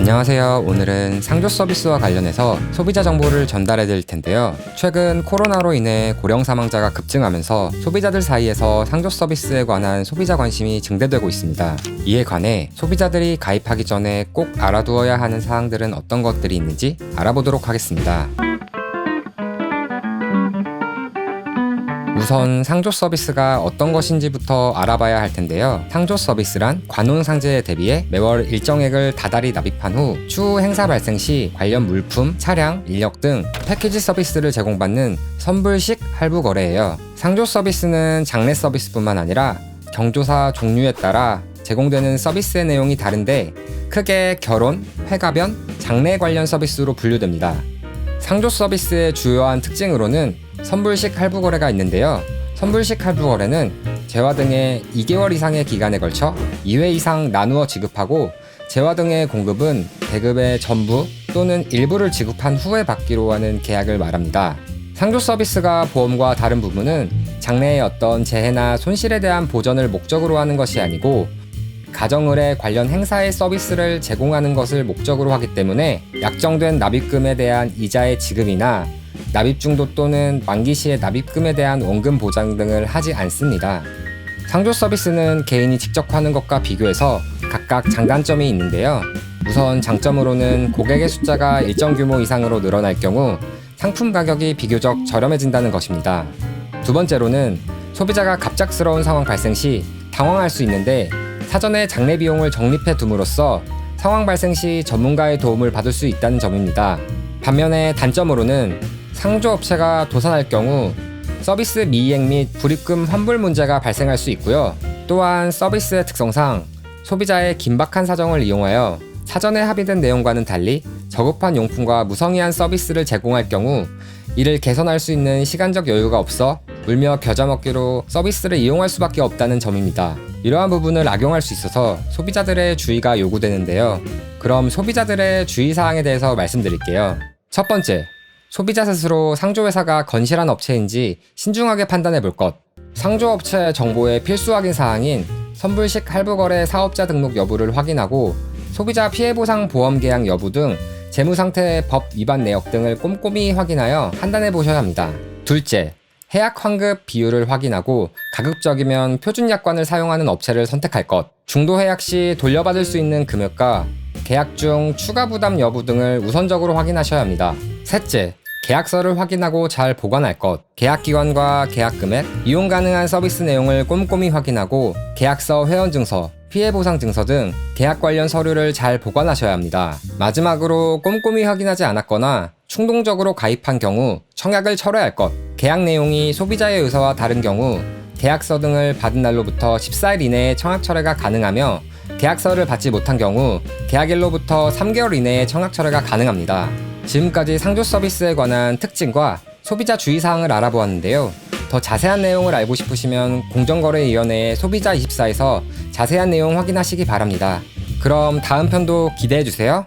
안녕하세요. 오늘은 상조 서비스와 관련해서 소비자 정보를 전달해 드릴 텐데요. 최근 코로나로 인해 고령 사망자가 급증하면서 소비자들 사이에서 상조 서비스에 관한 소비자 관심이 증대되고 있습니다. 이에 관해 소비자들이 가입하기 전에 꼭 알아두어야 하는 사항들은 어떤 것들이 있는지 알아보도록 하겠습니다. 우선 상조 서비스가 어떤 것인지부터 알아봐야 할 텐데요. 상조 서비스란 관혼 상제에 대비해 매월 일정액을 다달이 납입한 후 추후 행사 발생 시 관련 물품, 차량, 인력 등 패키지 서비스를 제공받는 선불식 할부 거래예요. 상조 서비스는 장례 서비스뿐만 아니라 경조사 종류에 따라 제공되는 서비스의 내용이 다른데 크게 결혼, 회가변, 장례 관련 서비스로 분류됩니다. 상조 서비스의 주요한 특징으로는 선불식 할부 거래가 있는데요. 선불식 할부 거래는 재화 등의 2개월 이상의 기간에 걸쳐 2회 이상 나누어 지급하고 재화 등의 공급은 대급의 전부 또는 일부를 지급한 후에 받기로 하는 계약을 말합니다. 상조 서비스가 보험과 다른 부분은 장래의 어떤 재해나 손실에 대한 보전을 목적으로 하는 것이 아니고 가정의뢰 관련 행사의 서비스를 제공하는 것을 목적으로 하기 때문에 약정된 납입금에 대한 이자의 지급이나 납입 중도 또는 만기 시의 납입금에 대한 원금 보장 등을 하지 않습니다. 상조 서비스는 개인이 직접 하는 것과 비교해서 각각 장단점이 있는데요. 우선 장점으로는 고객의 숫자가 일정 규모 이상으로 늘어날 경우 상품 가격이 비교적 저렴해진다는 것입니다. 두 번째로는 소비자가 갑작스러운 상황 발생 시 당황할 수 있는데 사전에 장례 비용을 적립해 둠으로써 상황 발생 시 전문가의 도움을 받을 수 있다는 점입니다. 반면에 단점으로는 상조업체가 도산할 경우 서비스 미이행 및 불입금 환불 문제가 발생할 수 있고요. 또한 서비스의 특성상 소비자의 긴박한 사정을 이용하여 사전에 합의된 내용과는 달리 저급한 용품과 무성의한 서비스를 제공할 경우 이를 개선할 수 있는 시간적 여유가 없어 울며 겨자 먹기로 서비스를 이용할 수밖에 없다는 점입니다. 이러한 부분을 악용할 수 있어서 소비자들의 주의가 요구되는데요. 그럼 소비자들의 주의사항에 대해서 말씀드릴게요. 첫 번째, 소비자 스스로 상조회사가 건실한 업체인지 신중하게 판단해 볼 것. 상조업체 정보의 필수 확인 사항인 선불식 할부거래 사업자 등록 여부를 확인하고 소비자 피해보상 보험 계약 여부 등 재무상태 법 위반 내역 등을 꼼꼼히 확인하여 판단해 보셔야 합니다. 둘째, 해약 환급 비율을 확인하고 가급적이면 표준 약관을 사용하는 업체를 선택할 것. 중도 해약 시 돌려받을 수 있는 금액과 계약 중 추가 부담 여부 등을 우선적으로 확인하셔야 합니다. 셋째, 계약서를 확인하고 잘 보관할 것. 계약 기간과 계약 금액, 이용 가능한 서비스 내용을 꼼꼼히 확인하고 계약서 회원 증서, 피해 보상 증서 등 계약 관련 서류를 잘 보관하셔야 합니다. 마지막으로 꼼꼼히 확인하지 않았거나 충동적으로 가입한 경우 청약을 철회할 것. 계약 내용이 소비자의 의사와 다른 경우 계약서 등을 받은 날로부터 14일 이내에 청약 철회가 가능하며 계약서를 받지 못한 경우 계약일로부터 3개월 이내에 청약 철회가 가능합니다. 지금까지 상조 서비스에 관한 특징과 소비자 주의사항을 알아보았는데요. 더 자세한 내용을 알고 싶으시면 공정거래위원회의 소비자24에서 자세한 내용 확인하시기 바랍니다. 그럼 다음 편도 기대해주세요.